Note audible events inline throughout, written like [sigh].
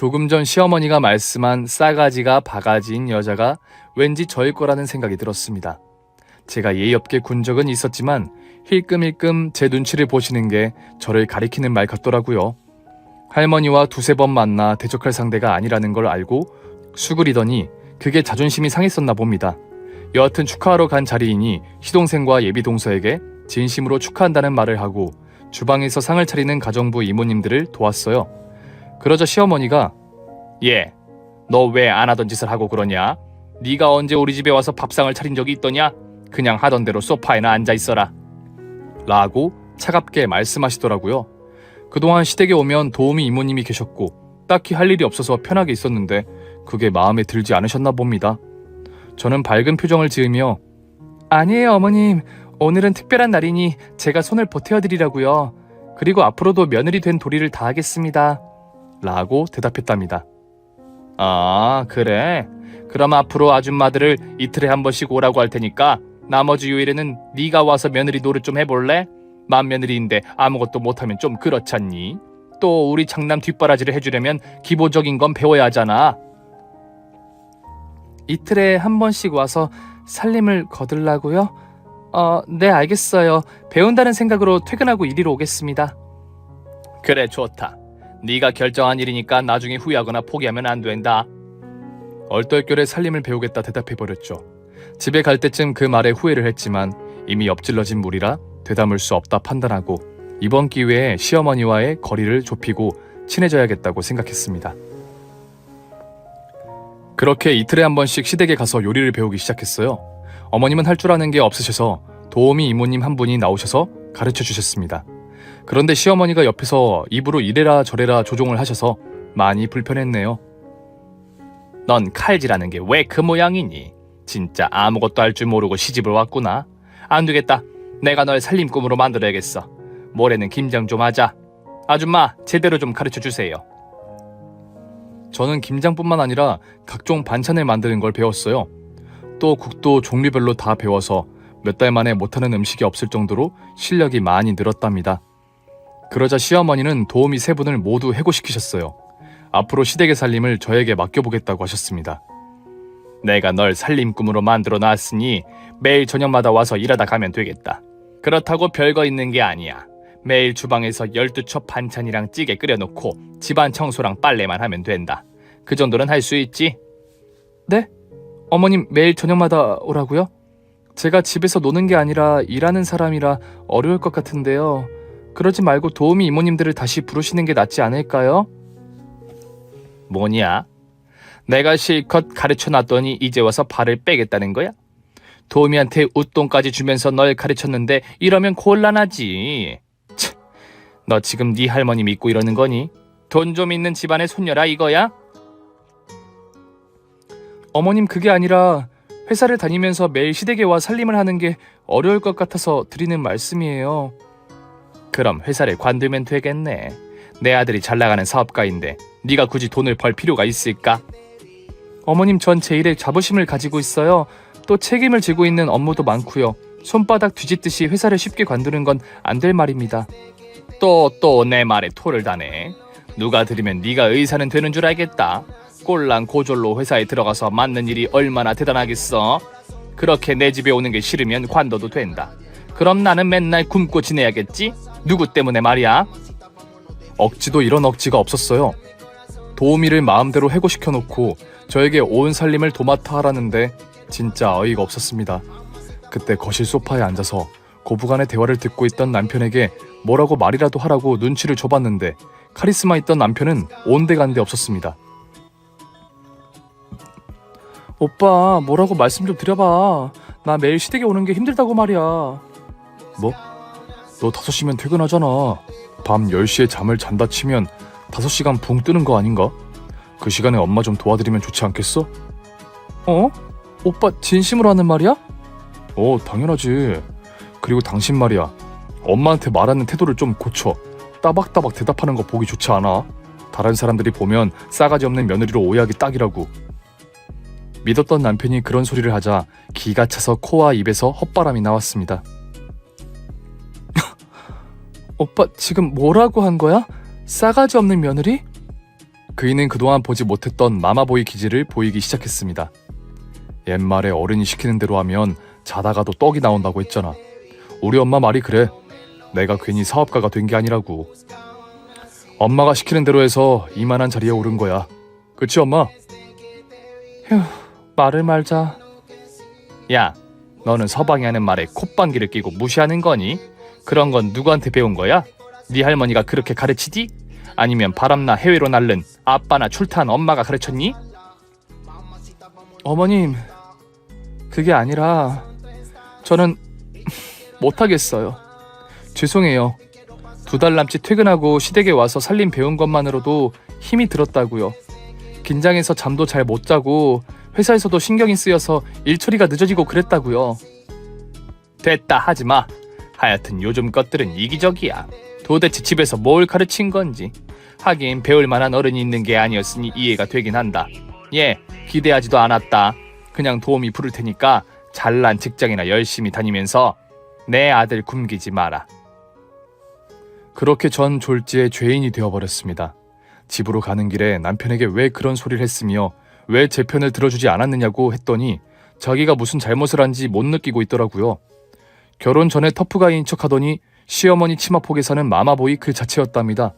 조금 전 시어머니가 말씀한 싸가지가 바가지인 여자가 왠지 저일 거라는 생각이 들었습니다. 제가 예의 없게 군 적은 있었지만 힐끔힐끔 제 눈치를 보시는 게 저를 가리키는 말 같더라고요. 할머니와 두세 번 만나 대적할 상대가 아니라는 걸 알고 수그리더니 그게 자존심이 상했었나 봅니다. 여하튼 축하하러 간 자리이니 시동생과 예비 동서에게 진심으로 축하한다는 말을 하고 주방에서 상을 차리는 가정부 이모님들을 도왔어요. 그러자 시어머니가 예, 너왜 안 하던 짓을 하고 그러냐? 네가 언제 우리 집에 와서 밥상을 차린 적이 있더냐? 그냥 하던 대로 소파에나 앉아 있어라. 라고 차갑게 말씀하시더라고요. 그동안 시댁에 오면 도우미 이모님이 계셨고 딱히 할 일이 없어서 편하게 있었는데 그게 마음에 들지 않으셨나 봅니다. 저는 밝은 표정을 지으며 아니에요 어머님 오늘은 특별한 날이니 제가 손을 보태어 드리라고요. 그리고 앞으로도 며느리 된 도리를 다하겠습니다. 라고 대답했답니다. 아 그래? 그럼 앞으로 아줌마들을 이틀에 한 번씩 오라고 할 테니까 나머지 요일에는 네가 와서 며느리 노릇 좀 해볼래? 맏며느리인데 아무것도 못하면 좀 그렇잖니? 또 우리 장남 뒷바라지를 해주려면 기본적인 건 배워야 하잖아. 이틀에 한 번씩 와서 살림을 거들라고요? 어, 네 알겠어요. 배운다는 생각으로 퇴근하고 이리로 오겠습니다. 그래 좋다. 네가 결정한 일이니까 나중에 후회하거나 포기하면 안 된다. 얼떨결에 살림을 배우겠다 대답해버렸죠. 집에 갈 때쯤 그 말에 후회를 했지만 이미 엎질러진 물이라 되담을 수 없다 판단하고 이번 기회에 시어머니와의 거리를 좁히고 친해져야겠다고 생각했습니다. 그렇게 이틀에 한 번씩 시댁에 가서 요리를 배우기 시작했어요. 어머님은 할 줄 아는 게 없으셔서 도우미 이모님 한 분이 나오셔서 가르쳐 주셨습니다. 그런데 시어머니가 옆에서 입으로 이래라 저래라 조종을 하셔서 많이 불편했네요. 넌 칼질하는 게 왜 그 모양이니? 진짜 아무것도 할 줄 모르고 시집을 왔구나. 안 되겠다. 내가 널 살림 꿈으로 만들어야겠어. 모레는 김장 좀 하자. 아줌마, 제대로 좀 가르쳐 주세요. 저는 김장뿐만 아니라 각종 반찬을 만드는 걸 배웠어요. 또 국도 종류별로 다 배워서 몇 달 만에 못하는 음식이 없을 정도로 실력이 많이 늘었답니다. 그러자 시어머니는 도우미 세 분을 모두 해고시키셨어요. 앞으로 시댁의 살림을 저에게 맡겨보겠다고 하셨습니다. 내가 널 살림 꿈으로 만들어 놨으니 매일 저녁마다 와서 일하다 가면 되겠다. 그렇다고 별거 있는 게 아니야. 매일 주방에서 12첩 반찬이랑 찌개 끓여놓고 집안 청소랑 빨래만 하면 된다. 그 정도는 할 수 있지? 네? 어머님 매일 저녁마다 오라고요? 제가 집에서 노는 게 아니라 일하는 사람이라 어려울 것 같은데요. 그러지 말고 도우미 이모님들을 다시 부르시는 게 낫지 않을까요? 뭐냐? 내가 실컷 가르쳐 놨더니 이제 와서 발을 빼겠다는 거야? 도우미한테 웃돈까지 주면서 널 가르쳤는데 이러면 곤란하지. 치, 너 지금 네 할머니 믿고 이러는 거니? 돈 좀 있는 집안의 손녀라 이거야? 어머님 그게 아니라 회사를 다니면서 매일 시댁에 와 살림을 하는 게 어려울 것 같아서 드리는 말씀이에요. 그럼 회사를 관두면 되겠네. 내 아들이 잘 나가는 사업가인데 네가 굳이 돈을 벌 필요가 있을까? 어머님 전 제 일에 자부심을 가지고 있어요. 또 책임을 지고 있는 업무도 많고요. 손바닥 뒤집듯이 회사를 쉽게 관두는 건 안 될 말입니다. 또 또 내 말에 토를 다네. 누가 들으면 네가 의사는 되는 줄 알겠다. 꼴랑 고졸로 회사에 들어가서 맡는 일이 얼마나 대단하겠어? 그렇게 내 집에 오는 게 싫으면 관둬도 된다. 그럼 나는 맨날 굶고 지내야겠지? 누구 때문에 말이야? 억지도 이런 억지가 없었어요. 도우미를 마음대로 해고시켜 놓고 저에게 온 살림을 도맡아 하라는데 진짜 어이가 없었습니다. 그때 거실 소파에 앉아서 고부간의 대화를 듣고 있던 남편에게 뭐라고 말이라도 하라고 눈치를 줘봤는데 카리스마 있던 남편은 온데간데 없었습니다. 오빠 뭐라고 말씀 좀 드려봐. 나 매일 시댁에 오는 게 힘들다고 말이야. 뭐? 너 5시면 퇴근하잖아. 밤 10시에 잠을 잔다 치면 5시간 붕 뜨는 거 아닌가? 그 시간에 엄마 좀 도와드리면 좋지 않겠어? 어? 오빠 진심으로 하는 말이야? 어, 당연하지. 그리고 당신 말이야. 엄마한테 말하는 태도를 좀 고쳐. 따박따박 대답하는 거 보기 좋지 않아? 다른 사람들이 보면 싸가지 없는 며느리로 오해하기 딱이라고. 믿었던 남편이 그런 소리를 하자 기가 차서 코와 입에서 헛바람이 나왔습니다. 오빠 지금 뭐라고 한 거야? 싸가지 없는 며느리? 그이는 그동안 보지 못했던 마마보이 기질을 보이기 시작했습니다. 옛말에 어른이 시키는 대로 하면 자다가도 떡이 나온다고 했잖아. 우리 엄마 말이 그래. 내가 괜히 사업가가 된 게 아니라고. 엄마가 시키는 대로 해서 이만한 자리에 오른 거야. 그치 엄마? 휴, 말을 말자. 야, 너는 서방이 하는 말에 콧방귀를 끼고 무시하는 거니? 그런 건 누구한테 배운 거야? 네 할머니가 그렇게 가르치디? 아니면 바람나 해외로 날른 아빠나 출타한 엄마가 가르쳤니? 어머님, 그게 아니라 저는 [laughs] 못하겠어요. 죄송해요. 두 달 남짓 퇴근하고 시댁에 와서 살림 배운 것만으로도 힘이 들었다고요. 긴장해서 잠도 잘 못 자고 회사에서도 신경이 쓰여서 일 처리가 늦어지고 그랬다고요. 됐다 하지 마. 하여튼 요즘 것들은 이기적이야. 도대체 집에서 뭘 가르친 건지. 하긴 배울 만한 어른이 있는 게 아니었으니 이해가 되긴 한다. 예, 기대하지도 않았다. 그냥 도움이 부를 테니까 잘난 직장이나 열심히 다니면서 내 아들 굶기지 마라. 그렇게 전 졸지에 죄인이 되어버렸습니다. 집으로 가는 길에 남편에게 왜 그런 소리를 했으며 왜 제 편을 들어주지 않았느냐고 했더니 자기가 무슨 잘못을 한지 못 느끼고 있더라고요. 결혼 전에 터프가이인 척하더니 시어머니 치마폭에 사는 마마보이 그 자체였답니다.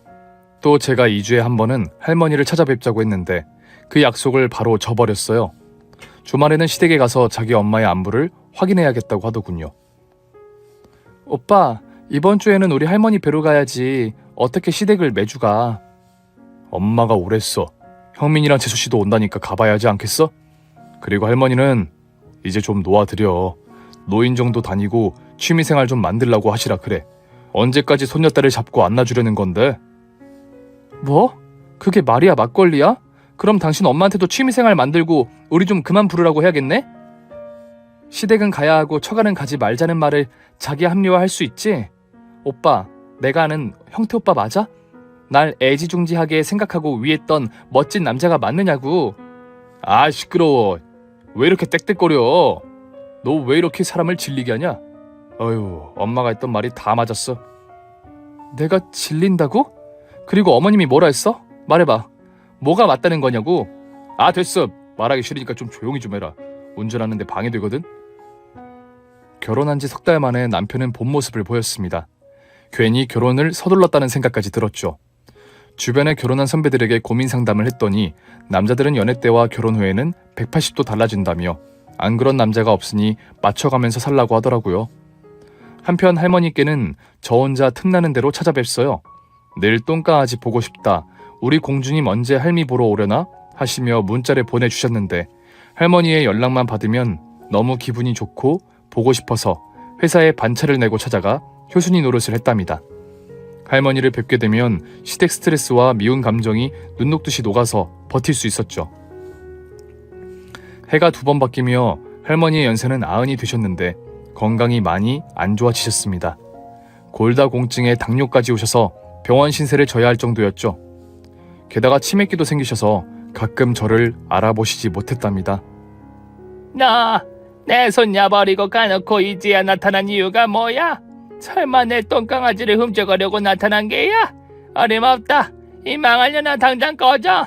또 제가 2주에 한 번은 할머니를 찾아뵙자고 했는데 그 약속을 바로 저버렸어요. 주말에는 시댁에 가서 자기 엄마의 안부를 확인해야겠다고 하더군요. 오빠, 이번 주에는 우리 할머니 뵈러 가야지. 어떻게 시댁을 매주 가? 엄마가 오랬어. 형민이랑 재수 씨도 온다니까 가봐야 하지 않겠어? 그리고 할머니는 이제 좀 놓아드려. 노인 정도 다니고 취미생활 좀 만들라고 하시라 그래. 언제까지 손녀딸을 잡고 안놔주려는 건데? 뭐? 그게 말이야 막걸리야? 그럼 당신 엄마한테도 취미생활 만들고 우리 좀 그만 부르라고 해야겠네? 시댁은 가야 하고 처가는 가지 말자는 말을 자기 합리화할 수 있지? 오빠, 내가 아는 형태 오빠 맞아? 날 애지중지하게 생각하고 위했던 멋진 남자가 맞느냐고. 아 시끄러워. 왜 이렇게 땡땡거려? 너 왜 이렇게 사람을 질리게 하냐? 어휴, 엄마가 했던 말이 다 맞았어. 내가 질린다고? 그리고 어머님이 뭐라 했어? 말해봐. 뭐가 맞다는 거냐고? 아 됐어. 말하기 싫으니까 좀 조용히 좀 해라. 운전하는데 방해되거든. 결혼한 지 석 달 만에 남편은 본 모습을 보였습니다. 괜히 결혼을 서둘렀다는 생각까지 들었죠. 주변에 결혼한 선배들에게 고민 상담을 했더니 남자들은 연애 때와 결혼 후에는 180도 달라진다며 안 그런 남자가 없으니 맞춰가면서 살라고 하더라고요. 한편 할머니께는 저 혼자 틈나는 대로 찾아뵙어요. 늘 똥강아지 보고 싶다. 우리 공주님 언제 할미 보러 오려나? 하시며 문자를 보내주셨는데 할머니의 연락만 받으면 너무 기분이 좋고 보고 싶어서 회사에 반차를 내고 찾아가 효순이 노릇을 했답니다. 할머니를 뵙게 되면 시댁 스트레스와 미운 감정이 눈 녹듯이 녹아서 버틸 수 있었죠. 해가 두 번 바뀌며 할머니의 연세는 아흔이 되셨는데 건강이 많이 안 좋아지셨습니다. 골다공증에 당뇨까지 오셔서 병원 신세를 져야 할 정도였죠. 게다가 치매기도 생기셔서 가끔 저를 알아보시지 못했답니다. 나, 내 손녀 버리고 가놓고 이제야 나타난 이유가 뭐야? 설마 내 똥강아지를 훔쳐가려고 나타난 게야? 어림없다. 이 망할 년아 당장 꺼져.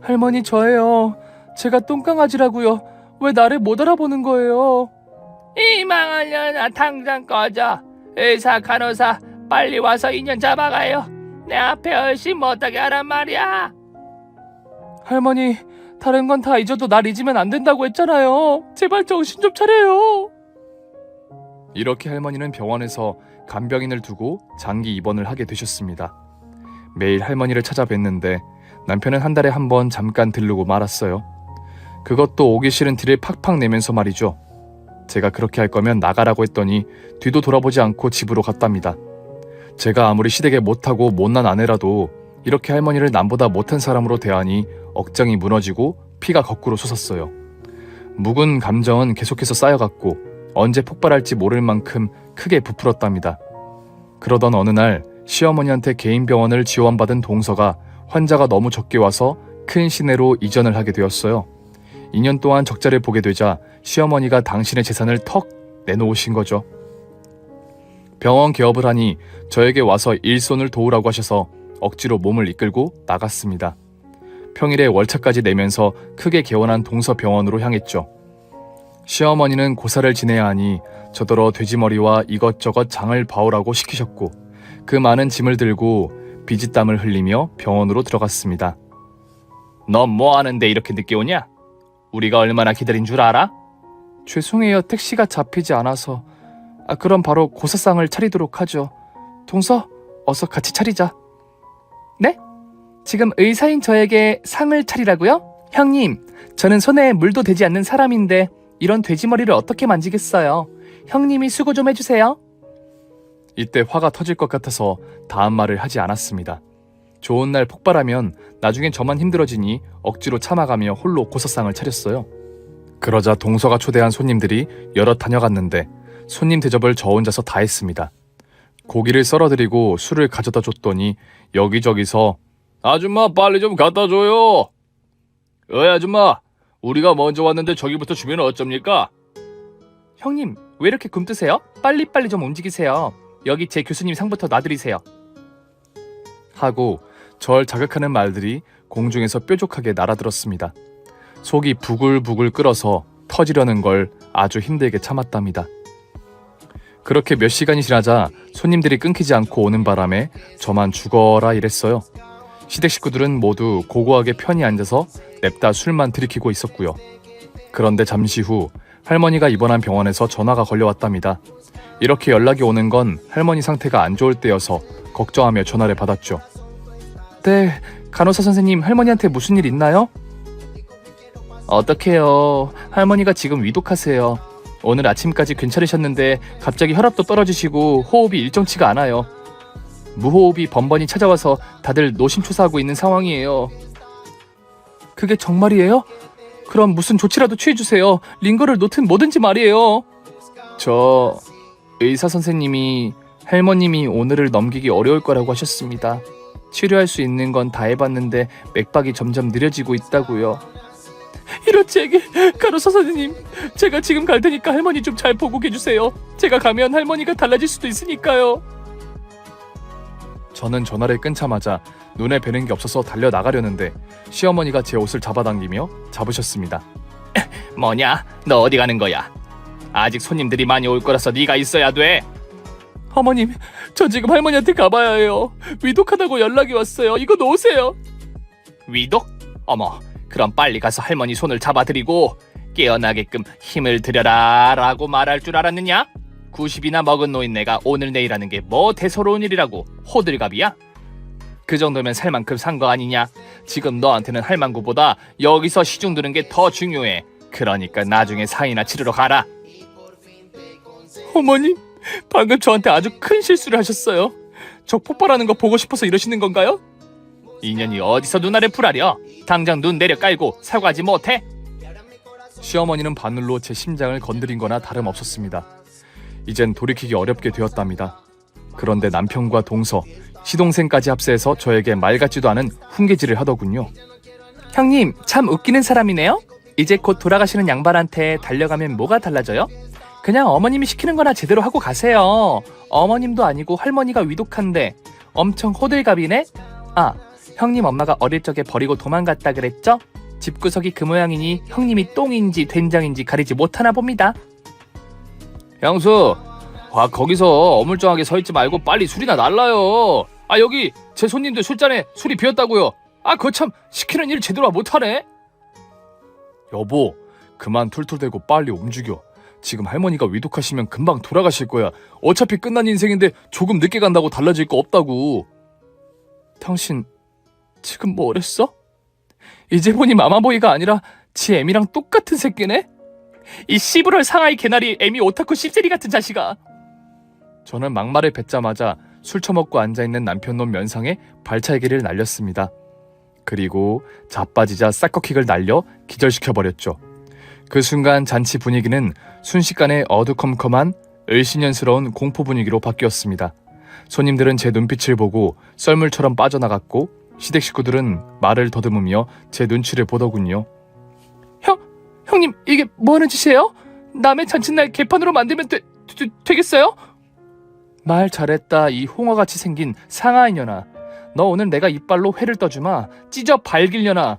할머니 저예요. 제가 똥강아지라고요. 왜 나를 못 알아보는 거예요? 이 망할 년아 당장 꺼져. 의사 간호사 빨리 와서 인연 잡아가요. 내 앞에 얼씬 못하게 하란 말이야. 할머니 다른 건 다 잊어도 날 잊으면 안 된다고 했잖아요. 제발 정신 좀 차려요. 이렇게 할머니는 병원에서 간병인을 두고 장기 입원을 하게 되셨습니다. 매일 할머니를 찾아뵀는데 남편은 한 달에 한 번 잠깐 들르고 말았어요. 그것도 오기 싫은 티를 팍팍 내면서 말이죠. 제가 그렇게 할 거면 나가라고 했더니 뒤도 돌아보지 않고 집으로 갔답니다. 제가 아무리 시댁에 못하고 못난 아내라도 이렇게 할머니를 남보다 못한 사람으로 대하니 억장이 무너지고 피가 거꾸로 솟았어요. 묵은 감정은 계속해서 쌓여갔고 언제 폭발할지 모를 만큼 크게 부풀었답니다. 그러던 어느 날 시어머니한테 개인 병원을 지원받은 동서가 환자가 너무 적게 와서 큰 시내로 이전을 하게 되었어요. 2년 동안 적자를 보게 되자 시어머니가 당신의 재산을 턱 내놓으신 거죠. 병원 개업을 하니 저에게 와서 일손을 도우라고 하셔서 억지로 몸을 이끌고 나갔습니다. 평일에 월차까지 내면서 크게 개원한 동서 병원으로 향했죠. 시어머니는 고사를 지내야 하니 저더러 돼지머리와 이것저것 장을 봐오라고 시키셨고 그 많은 짐을 들고 비지땀을 흘리며 병원으로 들어갔습니다. 넌 뭐 하는데 이렇게 늦게 오냐? 우리가 얼마나 기다린 줄 알아? 죄송해요 택시가 잡히지 않아서 아 그럼 바로 고사상을 차리도록 하죠. 동서 어서 같이 차리자. 네? 지금 의사인 저에게 상을 차리라고요? 형님, 저는 손에 물도 대지 않는 사람인데 이런 돼지머리를 어떻게 만지겠어요? 형님이 수고 좀 해주세요. 이때 화가 터질 것 같아서 다음 말을 하지 않았습니다. 좋은 날 폭발하면 나중엔 저만 힘들어지니 억지로 참아가며 홀로 고사상을 차렸어요. 그러자 동서가 초대한 손님들이 여럿 다녀갔는데 손님 대접을 저 혼자서 다 했습니다. 고기를 썰어드리고 술을 가져다 줬더니 여기저기서 아줌마 빨리 좀 갖다 줘요. 어이 아줌마, 우리가 먼저 왔는데 저기부터 주면 어쩝니까? 형님 왜 이렇게 굼뜨세요? 빨리빨리 좀 움직이세요. 여기 제 교수님 상부터 놔드리세요. 하고 절 자극하는 말들이 공중에서 뾰족하게 날아들었습니다. 속이 부글부글 끓어서 터지려는 걸 아주 힘들게 참았답니다. 그렇게 몇 시간이 지나자 손님들이 끊기지 않고 오는 바람에 저만 죽어라 이랬어요. 시댁 식구들은 모두 고고하게 편히 앉아서 냅다 술만 들이키고 있었고요. 그런데 잠시 후 할머니가 입원한 병원에서 전화가 걸려왔답니다. 이렇게 연락이 오는 건 할머니 상태가 안 좋을 때여서 걱정하며 전화를 받았죠. 네, 간호사 선생님 할머니한테 무슨 일 있나요? 어떡해요. 할머니가 지금 위독하세요. 오늘 아침까지 괜찮으셨는데 갑자기 혈압도 떨어지시고 호흡이 일정치가 않아요. 무호흡이 번번이 찾아와서 다들 노심초사하고 있는 상황이에요. 그게 정말이에요? 그럼 무슨 조치라도 취해주세요. 링거를 놓든 뭐든지 말이에요. 저 의사 선생님이 할머님이 오늘을 넘기기 어려울 거라고 하셨습니다. 치료할 수 있는 건 다 해봤는데 맥박이 점점 느려지고 있다고요. 이런 제게 간호사 선생님, 제가 지금 갈 테니까 할머니 좀 잘 보고 계주세요. 제가 가면 할머니가 달라질 수도 있으니까요. 저는 전화를 끊자마자 눈에 뵈는 게 없어서 달려 나가려는데 시어머니가 제 옷을 잡아당기며 잡으셨습니다. [laughs] 뭐냐? 너 어디 가는 거야? 아직 손님들이 많이 올 거라서 네가 있어야 돼. 어머님, 저 지금 할머니한테 가봐야 해요. 위독하다고 연락이 왔어요. 이거 놓으세요. 위독? 어머, 그럼 빨리 가서 할머니 손을 잡아드리고 깨어나게끔 힘을 들여라 라고 말할 줄 알았느냐? 90이나 먹은 노인네가 오늘 내일 하는 게 뭐 대서로운 일이라고 호들갑이야? 그 정도면 살 만큼 산 거 아니냐? 지금 너한테는 할망구보다 여기서 시중 드는 게 더 중요해. 그러니까 나중에 상이나 치르러 가라. 어머님, 방금 저한테 아주 큰 실수를 하셨어요. 저 폭발하는 거 보고 싶어서 이러시는 건가요? 인연이 어디서 누나를 풀하려? 당장 눈 내려 깔고 사과하지 못해? 시어머니는 바늘로 제 심장을 건드린 거나 다름없었습니다. 이젠 돌이키기 어렵게 되었답니다. 그런데 남편과 동서, 시동생까지 합세해서 저에게 말 같지도 않은 훈계질을 하더군요. 형님, 참 웃기는 사람이네요. 이제 곧 돌아가시는 양반한테 달려가면 뭐가 달라져요? 그냥 어머님이 시키는 거나 제대로 하고 가세요. 어머님도 아니고 할머니가 위독한데 엄청 호들갑이네? 아, 형님 엄마가 어릴 적에 버리고 도망갔다 그랬죠? 집구석이 그 모양이니 형님이 똥인지 된장인지 가리지 못하나 봅니다. 형수, 와 거기서 어물쩡하게 서 있지 말고 빨리 술이나 날라요. 아 여기 제 손님들 술잔에 술이 비었다고요. 아 그거 참 시키는 일 제대로 못하네. 여보, 그만 툴툴대고 빨리 움직여. 지금 할머니가 위독하시면 금방 돌아가실 거야. 어차피 끝난 인생인데 조금 늦게 간다고 달라질 거 없다고. 당신 지금 뭐랬어? 이제 보니 마마보이가 아니라 지 애미랑 똑같은 새끼네? 이 씨부럴 상하이 개나리 애미 오타쿠 씹새리 같은 자식아. 저는 막말을 뱉자마자 술 처먹고 앉아있는 남편놈 면상에 발차기를 날렸습니다. 그리고 자빠지자 싹커킥을 날려 기절시켜버렸죠. 그 순간 잔치 분위기는 순식간에 어두컴컴한 을신연스러운 공포 분위기로 바뀌었습니다. 손님들은 제 눈빛을 보고 썰물처럼 빠져나갔고 시댁 식구들은 말을 더듬으며 제 눈치를 보더군요. 형, 형님 이게 뭐 하는 짓이에요? 남의 잔칫날 개판으로 만들면 되, 되, 되겠어요? 말 잘했다 이 홍어같이 생긴 상하이년아. 너 오늘 내가 이빨로 회를 떠주마. 찢어 발길려나.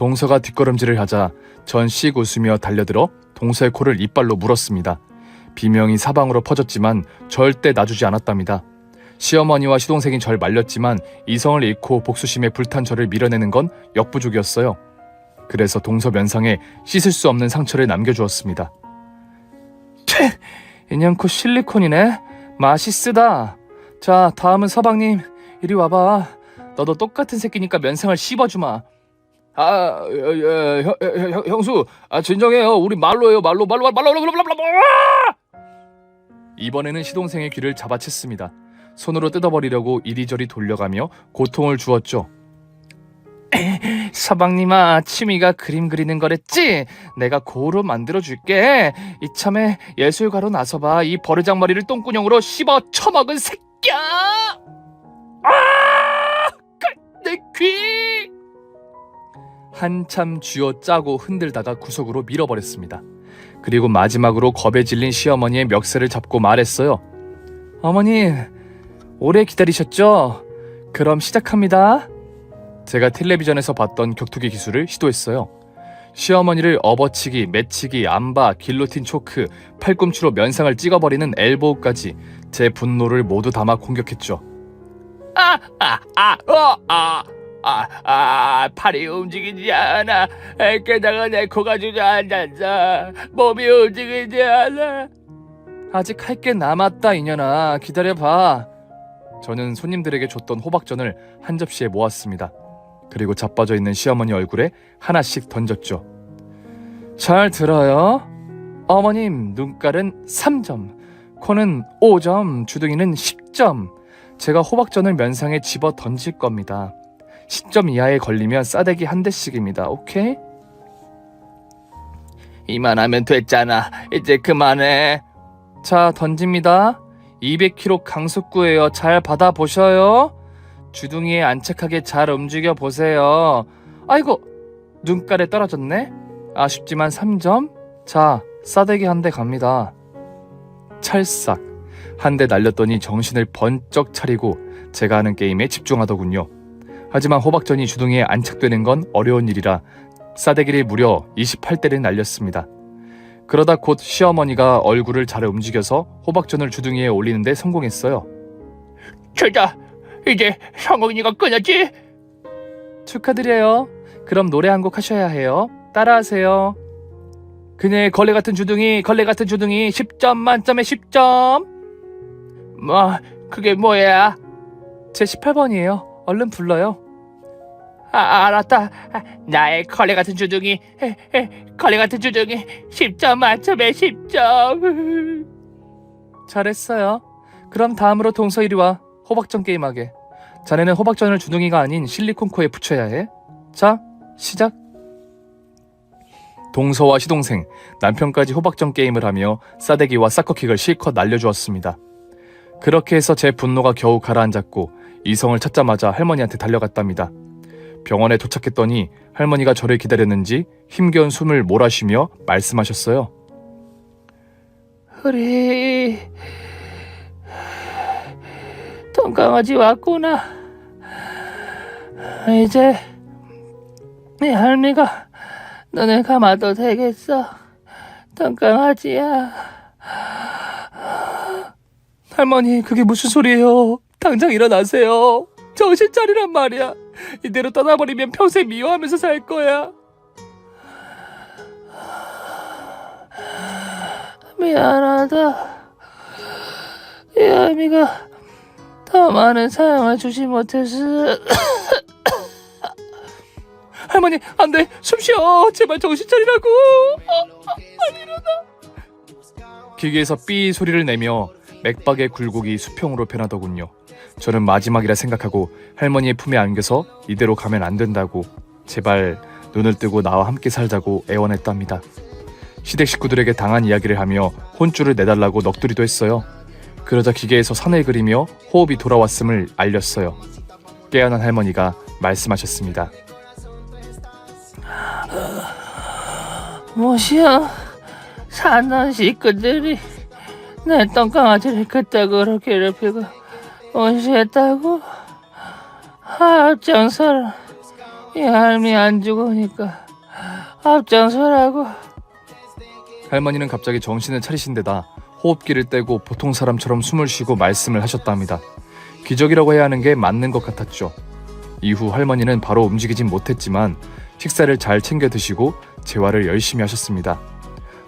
동서가 뒷걸음질을 하자 전씩 웃으며 달려들어 동서의 코를 이빨로 물었습니다. 비명이 사방으로 퍼졌지만 절대 놔주지 않았답니다. 시어머니와 시동생이 절 말렸지만 이성을 잃고 복수심에 불탄 저를 밀어내는 건 역부족이었어요. 그래서 동서 면상에 씻을 수 없는 상처를 남겨주었습니다. 채! 인형코 실리콘이네? 맛있으다. 자, 다음은 서방님. 이리 와봐. 너도 똑같은 새끼니까 면상을 씹어주마. 아, 예, 예, 형, 형, 형, 형수, 아, 진정해요. 우리 말로예요, 말로, 말로, 말로, 말로, 말로, 말로, 말로. 이번에는 시동생의 귀를 잡아챘습니다. 손으로 뜯어버리려고 이리저리 돌려가며 고통을 주었죠. [laughs] 서방님아, 취미가 그림 그리는 거랬지? 내가 고루 만들어줄게. 이참에 예술가로 나서봐. 이 버르장머리를 똥구녕으로 씹어 처먹은 새끼야! 아! 내 귀! 한참 쥐어 짜고 흔들다가 구석으로 밀어버렸습니다. 그리고 마지막으로 겁에 질린 시어머니의 멱살을 잡고 말했어요. 어머니, 오래 기다리셨죠? 그럼 시작합니다. 제가 텔레비전에서 봤던 격투기 기술을 시도했어요. 시어머니를 업어치기, 매치기, 암바, 길로틴 초크, 팔꿈치로 면상을 찍어버리는 엘보우까지 제 분노를 모두 담아 공격했죠. 아, 아, 아, 어, 아, 아, 아, 팔이 움직이지 않아. 에, 게다가 내 코가 주저앉았어. 몸이 움직이지 않아. 아직 할 게 남았다 이년아. 기다려봐. 저는 손님들에게 줬던 호박전을 한 접시에 모았습니다. 그리고 자빠져 있는 시어머니 얼굴에 하나씩 던졌죠. 잘 들어요. 어머님 눈깔은 3점 코는 5점 주둥이는 10점. 제가 호박전을 면상에 집어 던질 겁니다 10점 이하에 걸리면 싸대기 한 대씩입니다 오케이? 이만하면 됐잖아. 이제 그만해. 자, 던집니다. 200kg 강속구예요. 잘 받아 보셔요. 주둥이에 안착하게 잘 움직여 보세요. 아이고, 눈깔에 떨어졌네. 아쉽지만 3점. 자, 싸대기 한 대 갑니다. 찰싹. 한 대 날렸더니 정신을 번쩍 차리고 제가 하는 게임에 집중하더군요. 하지만 호박전이 주둥이에 안착되는 건 어려운 일이라 싸대기를 무려 28대를 날렸습니다. 그러다 곧 시어머니가 얼굴을 잘 움직여서 호박전을 주둥이에 올리는데 성공했어요. 진짜 이제 성공이가 끊었지? 축하드려요. 그럼 노래 한 곡 하셔야 해요. 따라하세요. 그녀의 걸레 같은 주둥이, 걸레 같은 주둥이 10점 만점에 10점. 뭐 그게 뭐야? 제 18번이에요. 얼른 불러요. 아, 알았다. 아, 나의 걸레 같은 주둥이, 걸레 같은 주둥이 10점 만점에 10점. 잘했어요. 그럼 다음으로 동서 이리 와. 호박전 게임하게. 자네는 호박전을 주둥이가 아닌 실리콘 코에 붙여야 해. 자, 시작. 동서와 시동생, 남편까지 호박전 게임을 하며 싸대기와 사커킥을 실컷 날려주었습니다. 그렇게 해서 제 분노가 겨우 가라앉았고 이성을 찾자마자 할머니한테 달려갔답니다. 병원에 도착했더니 할머니가 저를 기다렸는지 힘겨운 숨을 몰아쉬며 말씀하셨어요. 우리 똥강아지 왔구나. 이제 네 할미가 눈을 감아도 되겠어. 똥강아지야. 할머니, 그게 무슨 소리예요? 당장 일어나세요. 정신 차리란 말이야. 이대로 떠나버리면 평생 미워하면서 살 거야. 미안하다. 이 할미가 더 많은 사랑을 주지 못해서 [coughs] 할머니, 안 돼. 숨 쉬어. 제발 정신 차리라고. 기계에서 삐 소리를 내며 맥박의 굴곡이 수평으로 변하더군요. 저는 마지막이라 생각하고 할머니의 품에 안겨서 이대로 가면 안 된다고 제발 눈을 뜨고 나와 함께 살자고 애원했답니다. 시댁 식구들에게 당한 이야기를 하며 혼쭐을 내달라고 넋두리도 했어요. 그러자 기계에서 산을 그리며 호흡이 돌아왔음을 알렸어요. 깨어난 할머니가 말씀하셨습니다. 무시야 사는 식구들이 내 똥강아지를 그따구로 괴롭히고 무시했다고 앞장서라. 이 할미 안 죽으니까 앞장서라고. 할머니는 갑자기 정신을 차리신 데다 호흡기를 떼고 보통 사람처럼 숨을 쉬고 말씀을 하셨답니다. 기적이라고 해야 하는 게 맞는 것 같았죠. 이후 할머니는 바로 움직이진 못했지만 식사를 잘 챙겨 드시고 재활을 열심히 하셨습니다.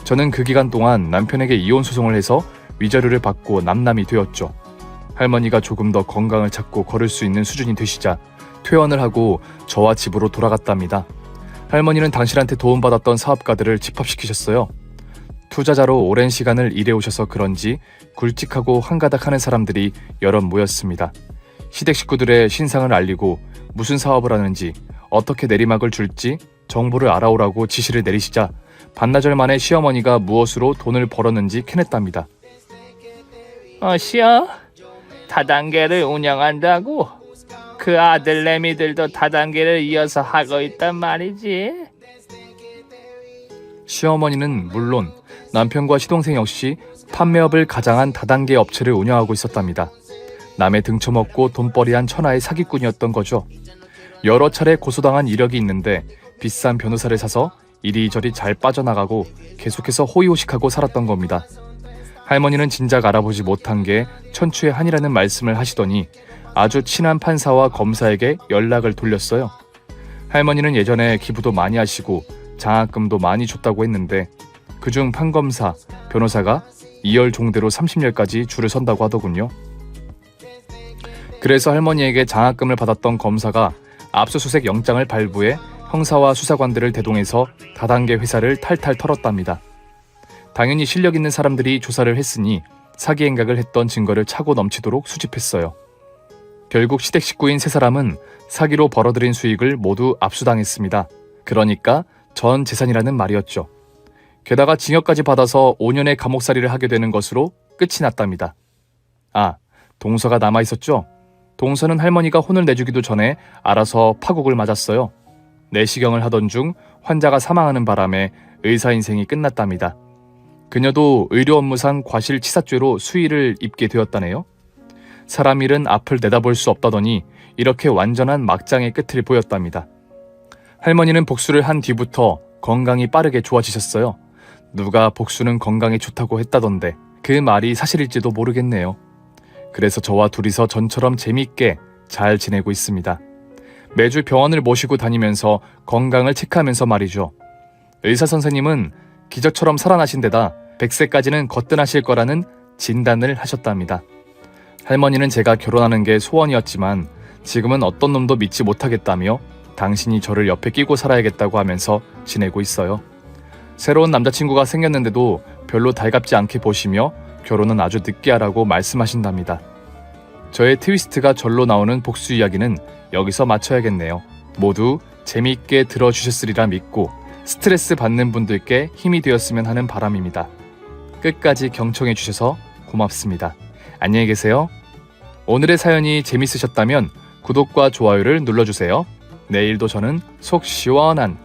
저는 그 기간 동안 남편에게 이혼 소송을 해서 위자료를 받고 남남이 되었죠. 할머니가 조금 더 건강을 찾고 걸을 수 있는 수준이 되시자 퇴원을 하고 저와 집으로 돌아갔답니다. 할머니는 당신한테 도움받았던 사업가들을 집합시키셨어요. 투자자로 오랜 시간을 일해오셔서 그런지 굵직하고 한가닥 하는 사람들이 여럿 모였습니다. 시댁 식구들의 신상을 알리고 무슨 사업을 하는지 어떻게 내리막을 줄지 정보를 알아오라고 지시를 내리시자 반나절 만에 시어머니가 무엇으로 돈을 벌었는지 캐냈답니다. 어시여 다단계를 운영한다고 그 아들내미들도 다단계를 이어서 하고 있단 말이지 시어머니는 물론 남편과 시동생 역시 판매업을 가장한 다단계 업체를 운영하고 있었답니다. 남의 등쳐먹고 돈벌이한 천하의 사기꾼이었던 거죠. 여러 차례 고소당한 이력이 있는데 비싼 변호사를 사서 이리저리 잘 빠져나가고 계속해서 호의호식하고 살았던 겁니다. 할머니는 진작 알아보지 못한 게 천추의 한이라는 말씀을 하시더니 아주 친한 판사와 검사에게 연락을 돌렸어요. 할머니는 예전에 기부도 많이 하시고 장학금도 많이 줬다고 했는데 그중 판검사, 변호사가 2열 종대로 30열까지 줄을 선다고 하더군요. 그래서 할머니에게 장학금을 받았던 검사가 압수수색 영장을 발부해 형사와 수사관들을 대동해서 다단계 회사를 탈탈 털었답니다. 당연히 실력 있는 사람들이 조사를 했으니 사기 행각을 했던 증거를 차고 넘치도록 수집했어요. 결국 시댁 식구인 세 사람은 사기로 벌어들인 수익을 모두 압수당했습니다. 그러니까 전 재산이라는 말이었죠. 게다가 징역까지 받아서 5년의 감옥살이를 하게 되는 것으로 끝이 났답니다. 아, 동서가 남아 있었죠? 동서는 할머니가 혼을 내주기도 전에 알아서 파국을 맞았어요. 내시경을 하던 중 환자가 사망하는 바람에 의사 인생이 끝났답니다. 그녀도 의료 업무상 과실치사죄로 수의를 입게 되었다네요. 사람 일은 앞을 내다볼 수 없다더니 이렇게 완전한 막장의 끝을 보였답니다. 할머니는 복수를 한 뒤부터 건강이 빠르게 좋아지셨어요. 누가 복수는 건강에 좋다고 했다던데 그 말이 사실일지도 모르겠네요. 그래서 저와 둘이서 전처럼 재미있게 잘 지내고 있습니다. 매주 병원을 모시고 다니면서 건강을 체크하면서 말이죠. 의사 선생님은 기적처럼 살아나신 데다 100세까지는 거뜬하실 거라는 진단을 하셨답니다. 할머니는 제가 결혼하는 게 소원이었지만 지금은 어떤 놈도 믿지 못하겠다며 당신이 저를 옆에 끼고 살아야겠다고 하면서 지내고 있어요. 새로운 남자친구가 생겼는데도 별로 달갑지 않게 보시며 결혼은 아주 늦게 하라고 말씀하신답니다. 저의 트위스트가 절로 나오는 복수 이야기는 여기서 마쳐야겠네요. 모두 재미있게 들어주셨으리라 믿고 스트레스 받는 분들께 힘이 되었으면 하는 바람입니다. 끝까지 경청해 주셔서 고맙습니다. 안녕히 계세요. 오늘의 사연이 재밌으셨다면 구독과 좋아요를 눌러주세요. 내일도 저는 속 시원한